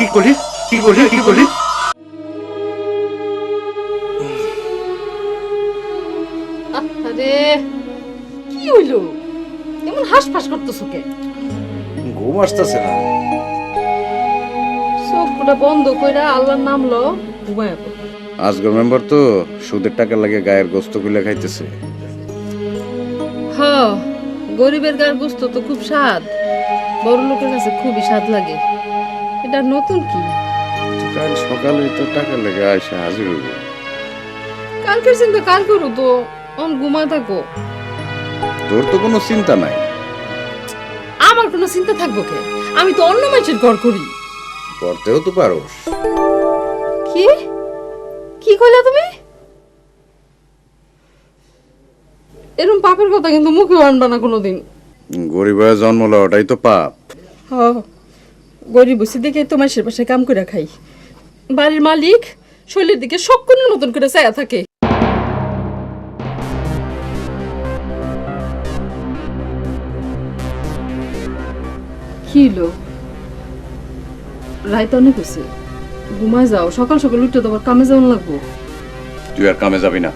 কি করলি কি করলি কি করলি আরে কি হইল? এমন হাসফাস করতেছো কে? ঘুম আসতেছে না। চোখটা বন্ধ কইরা আল্লাহর নাম লো ঘুমায় আজগর মেম্বার তো সুদের টাকা লাগে গায়ের গোস্ত গুলে খাইতেছে। হ গরিবের গার গোস্ত তো খুব স্বাদ বড় লোকের কাছে খুবই স্বাদ লাগে। এটা নতুন কি? কাল সকালে তো টাকা লেগে আসে হাজির হইব। কালকের চিন্তা কাল করো তো? অন ঘুমায় থাকো। তোর তো কোনো চিন্তা নাই। আমার কোনো চিন্তা থাকব কে? আমি তো অন্য মানুষের ঘর করি। করতেও তো পারো কি? কি কইলা তুমি? এরকম পাপের কথা কিন্তু মুখে আনবা না কোনোদিন। গরিব হয়ে জন্ম লওয়াটাই তো পাপ। হ। গরিব বসে দেখে তো কাম করে খাই। বাড়ির মালিক শৈলীর দিকে শকুনের মতন করে চায়া থাকে। কি রাইত অনেক হয়েছে ঘুমায় যাও সকাল সকাল উঠে তো আবার কামে যাওয়ান লাগবো। তুই আর কামে যাবি না।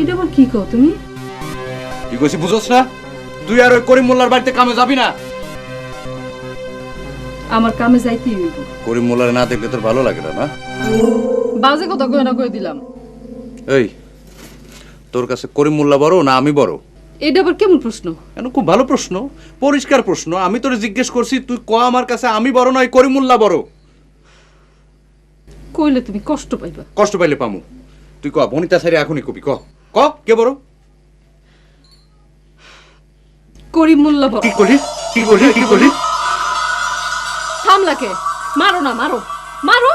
এটা আবার কি কও তুমি? কি কইছি বুঝোস না? তুই আর ওই করিম মোল্লার বাড়িতে কামে যাবি না? আমার কামে যাইতেই হইব। করিম মোল্লার না দেখলে তোর ভালো লাগে না না বাজে কথা কয়ে না কয়ে দিলাম। এই তোর কাছে করিম মোল্লা বড় না আমি বড়? এটা আবার কেমন প্রশ্ন? কেন খুব ভালো প্রশ্ন পরিষ্কার প্রশ্ন। আমি তোরে জিজ্ঞেস করছি তুই ক আমার কাছে আমি বড় নয় করিমুল্লাহ বড়? কইলে তুমি কষ্ট পাইবা। কষ্ট পাইলে পামু। তুই ক বনিতা সারি এখনই কবি ক। ক কে বড়? করিম মোল্লা বড়। কি করলি কি করলি কি করলি থামলাকে মারো না মারো। মারো।